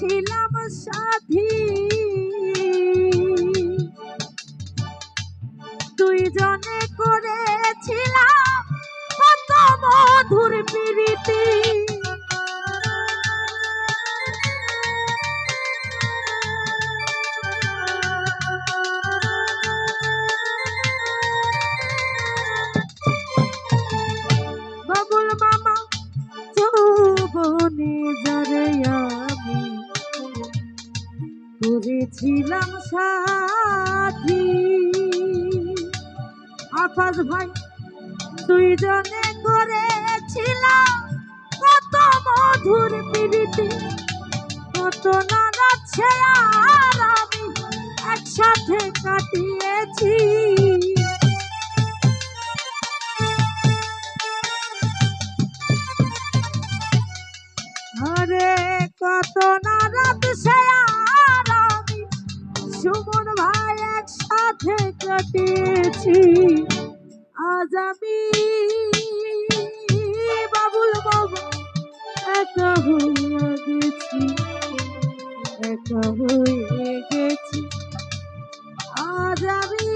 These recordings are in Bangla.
করেছিলাম সাথী। দুইজনে করেছিলাম কত মধুর প্রীতি। করেছিলাম সাথী। আফাজ ভাই দুইজনে করেছিলাম কত মধুর প্রীতি কত নানা আর কাটিয়েছি আজ আমি বাবুল বাবু, একা হয়ে গেছি, একা গেছি। আজ আমি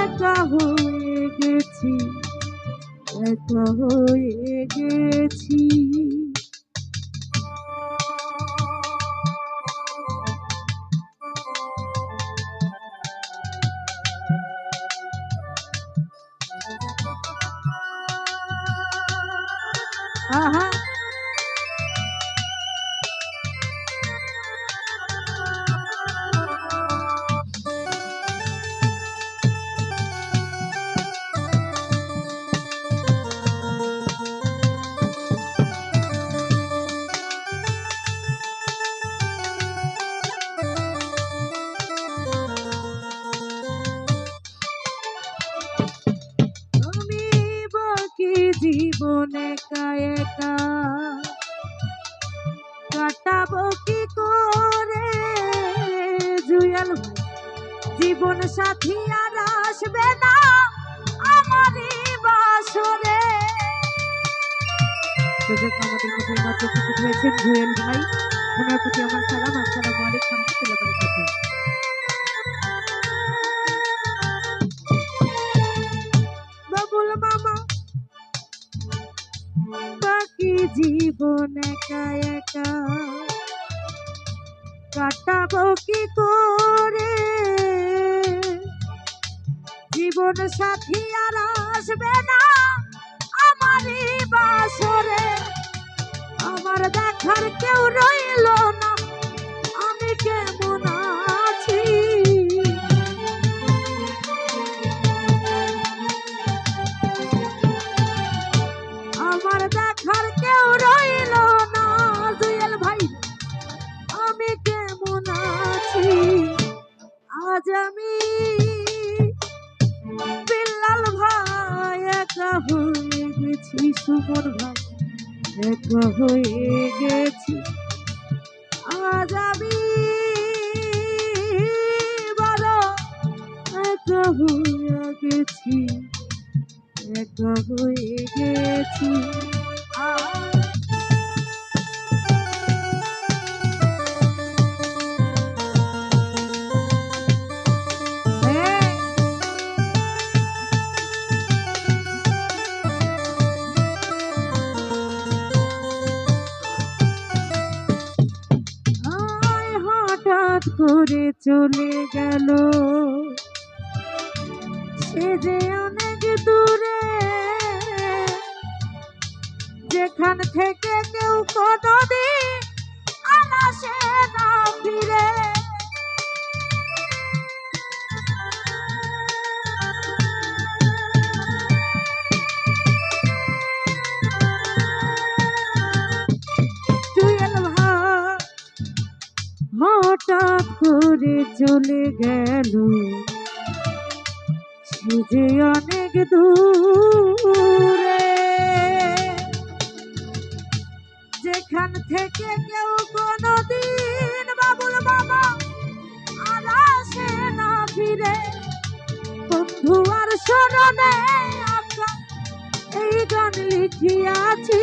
একা হয়ে গেছি, একা হয়ে গেছি। আহা আমি জীবনে কায়কা কাটাবো কি করে? জুয়েল জীবন সাথী আর আসবে না আমারই বাসরে। আমাদের মধ্যে মাত্র উপস্থিত হয়েছেন ভাই। ওনার প্রতি আমার সালাম, আসসালামু আলাইকুম। জীবন একা একা। কাটাবো কি করে? জীবন সাথী আর আসবে না আমারই বাসরে। আমার দেখার কেউ রইল না। আমি কেমন আজ আমি বিল্লাল ভাই, একা হয়ে গেছি সুমন ভাই একা হয়ে গেছি আজ আমি একা হয়ে গেছি, একা হয়ে গেছি। হঠাৎ করে চলে গেল। সে যে অনেক দূরে, যেখান থেকে কেউ কোনদিন আর আসে না ফিরে। হঠাৎ করে চলে গেল। সে যে অনেক দূরে, যেখান থেকে কেউ কোনদিন বাবুল বাবা আর আসে না ফিরে। বন্ধু আর আঁকা এই গান লিখিয়াছি।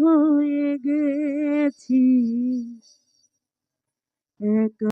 হয়ে গেছি। একা